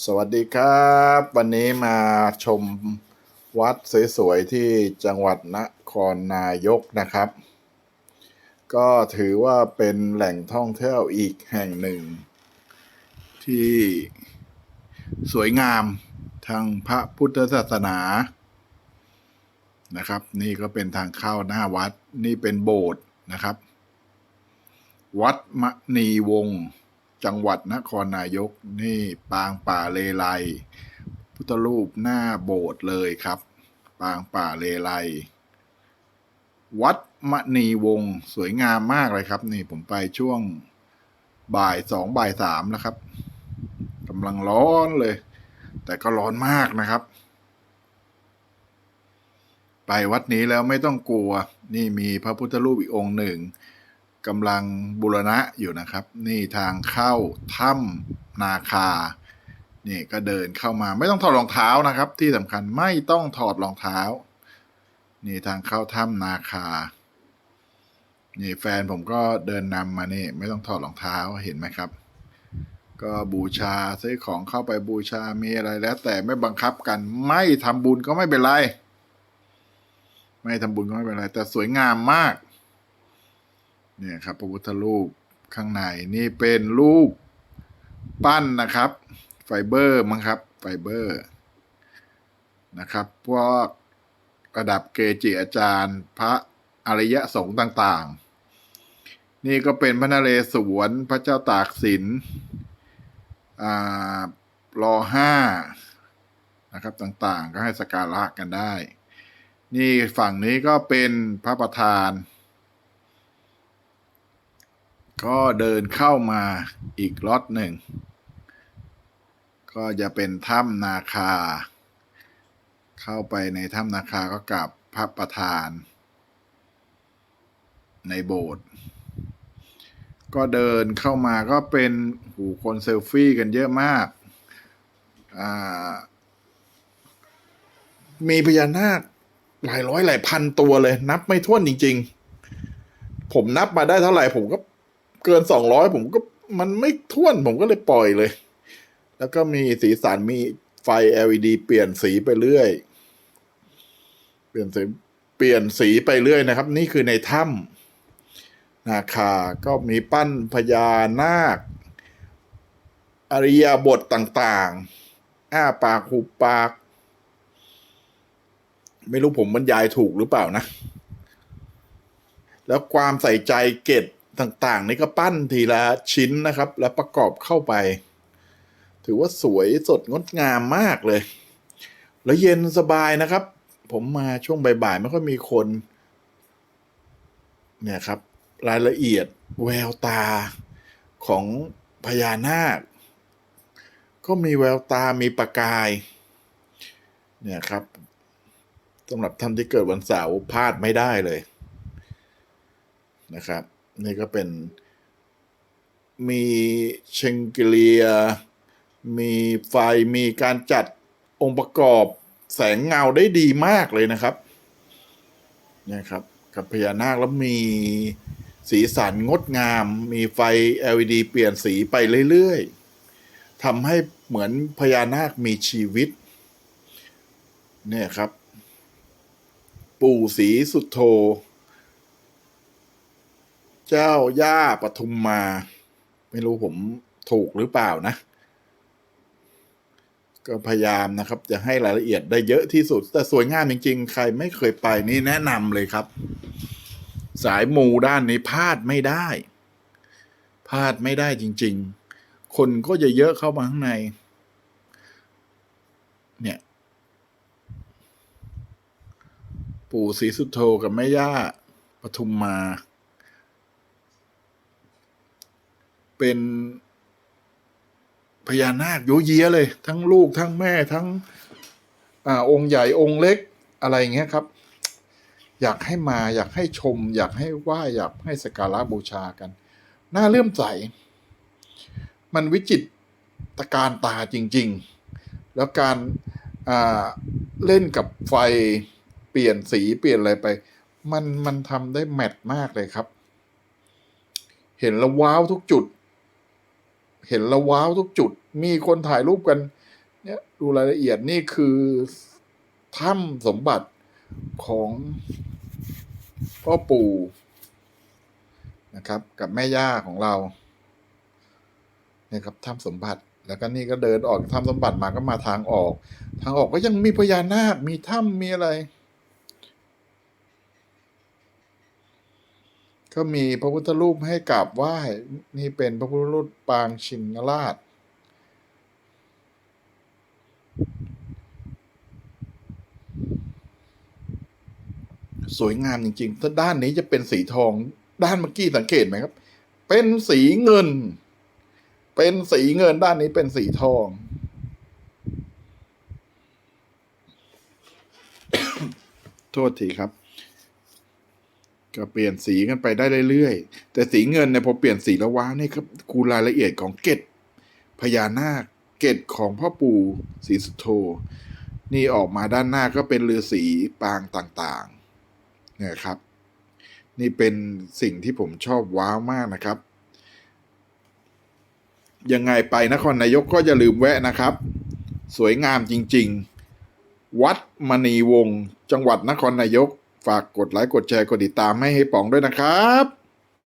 สวัสดีครับ วันนี้มาชมวัดสวยๆที่จังหวัดนครนายกนะครับ ก็ถือว่าเป็นแหล่งท่องเที่ยวอีกแห่งหนึ่ง ที่สวยงามทางพระพุทธศาสนานะครับ นี่ก็เป็นทางเข้าหน้าวัดนี่เป็นโบสถ์นะครับ วัดมณีวงศ์ จังหวัดนครนายกนี่ปางป่าเลไลพุทธรูปหน้าโบสถ์เลยครับ ปางป่าเลไลวัดมณีวงสวยงามมากเลยครับ นี่ผมไปช่วงบ่ายสองบ่ายสามนะครับกำลังร้อนเลย แต่ก็ร้อนมากนะครับ ไปวัดนี้แล้วไม่ต้องกลัว นี่มีพระพุทธรูปอีกองค์หนึ่ง กำลังบูรณะอยู่นะครับ นี่ทางเข้าถ้ำนาคา นี่ก็เดินเข้ามาไม่ต้องถอดรองเท้านะครับ ที่สำคัญไม่ต้องถอดรองเท้า นี่ทางเข้าถ้ำนาคา นี่แฟนผมก็เดินนำมานี่ ไม่ต้องถอดรองเท้าเห็นไหมครับ ก็บูชาซื้อของเข้าไปบูชามีอะไรแล้ว แต่ไม่บังคับกันไม่ทำบุญก็ไม่เป็นไร ไม่ทำบุญก็ไม่เป็นไร แต่สวยงามมาก เนี่ยครับพระพุทธรูปข้างในนี่เป็นรูปปั้นนะครับ ไฟเบอร์มั้งครับ ไฟเบอร์นะครับพวกระดับเกจิอาจารย์ พระอริยสงฆ์ต่างๆ นี่ก็เป็นพระนเรศวรพระเจ้าตากสินรอห้านะครับต่างๆ ก็ให้สกการะกันได้ นี่ฝั่งนี้ก็เป็นพระประธาน ก็เดินเข้ามาอีกล็อตหนึ่ง ก็จะเป็นถ้ำนาคา เข้าไปในถ้ำนาคาก็กลับพระประธาน ในโบสถ์ก็เดินเข้ามาก็เป็นหูคนเซลฟี่กันเยอะมากามีพญานาคหลายร้อยหลายพันตัวเลย นับไม่ถ้วนจริง ๆ ผมนับมาได้เท่าไหร่ผมก็ เกินสองร้อยผมก็มันไม่ท่วนผมก็เลยปล่อยเลย แล้วก็มีสีสันมีไฟ LED เปลี่ยนสีไปเรื่อย เปลี่ยนสีเปลี่ยนสีไปเรื่อยนะครับ นี่คือในถ้ำนาคา ก็มีปั้นพญานาค อริยบทต่างๆ อ้าปากหุบปาก ไม่รู้ผมบรรยายถูกหรือเปล่านะ แล้วความใส่ใจเกต ต่างๆ นี่ก็ปั้นทีละชิ้นนะครับ แล้วประกอบเข้าไป ถือว่าสวยสดงดงามมากเลย แล้วเย็นสบายนะครับ ผมมาช่วงบ่ายๆไม่ค่อยมีคน เนี่ยครับ รายละเอียดแววตาของพญานาค ก็มีแววตามีประกาย เนี่ยครับสำหรับท่านที่เกิดวันเสาร์พลาดไม่ได้เลยนะครับ นี่ก็เป็น มีเชงเกลีย มีไฟมีการจัดองค์ประกอบแสงเงาได้ดีมากเลยนะครับเนี่ยครับ กับพญานาคแล้วมีสีสันงดงาม มีไฟ LED เปลี่ยนสีไปเรื่อยๆทำให้เหมือนพญานาคมีชีวิต เนี่ยครับ ปู่ศรีสุดโธ เจ้าย่าปทุมมา ไม่รู้ผมถูกหรือเปล่านะ ก็พยายามนะครับ จะให้รายละเอียดได้เยอะที่สุด แต่สวยงามจริงๆ ใครไม่เคยไปนี่แนะนำเลยครับ สายมูด้านนี้พลาดไม่ได้ พลาดไม่ได้จริง ๆ คนก็จะเยอะเข้ามาข้างใน เนี่ย ปู่ศรีสุโธกับแม่ย่าปทุมมา เป็นพญานาคโยเยียเลย ทั้งลูกทั้งแม่ทั้งอ่าองค์ใหญ่องค์เล็กอะไรอย่างเงี้ยครับ อยากให้มาอยากให้ชม อยากให้ไหว้อยากให้สกการะบูชากัน น่าเลื่อมใส มันวิจิตรการตาจริง ๆ แล้วการเล่นกับไฟเปลี่ยนสีเปลี่ยนอะไรไป มันมันทำได้แมทมากเลยครับ เห็นแล้วว้าวทุกจุด เห็นแล้วว้าวทุกจุด มีคนถ่ายรูปกัน เนี่ยดูรายละเอียดนี่คือถ้ำสมบัติของพ่อปู่นะครับ กับแม่ย่าของเราเนี่ยครับถ้ำสมบัติแล้วก็นี่ก็เดินออกจากถ้ำสมบัติมาก็มาทางออก ทางออกก็ยังมีพญานาคมีถ้ำมีอะไร ก็มีพระพุทธรูปให้กราบไหว้นี่เป็นพระพุทธรูปปางชินราช สวยงามจริง ๆ ถ้าด้านนี้จะเป็นสีทอง ด้านเมื่อกี้สังเกตไหมครับ เป็นสีเงิน เป็นสีเงินด้านนี้เป็นสีทองโทษทีครับ ก็เปลี่ยนสีกันไปได้เรื่อยๆ แต่สีเงินเนี่ยพอเปลี่ยนสีแล้วว้าวนี่ครับคูรายละเอียดของเกตพญานาคเกตของพ่อปู่ศรีสุโธนี่ออกมาด้านหน้าก็เป็นฤาษีปางต่างๆเนี่ยครับ นี่เป็นสิ่งที่ผมชอบว้าวมากนะครับ ยังไงไปนครนายกก็อย่าลืมแวะนะครับ สวยงามจริงๆ วัดมณีวงศ์จังหวัดนครนายก ฝากกดไลค์กดแชร์กดติดตามให้ให้ป๋องด้วยนะครับ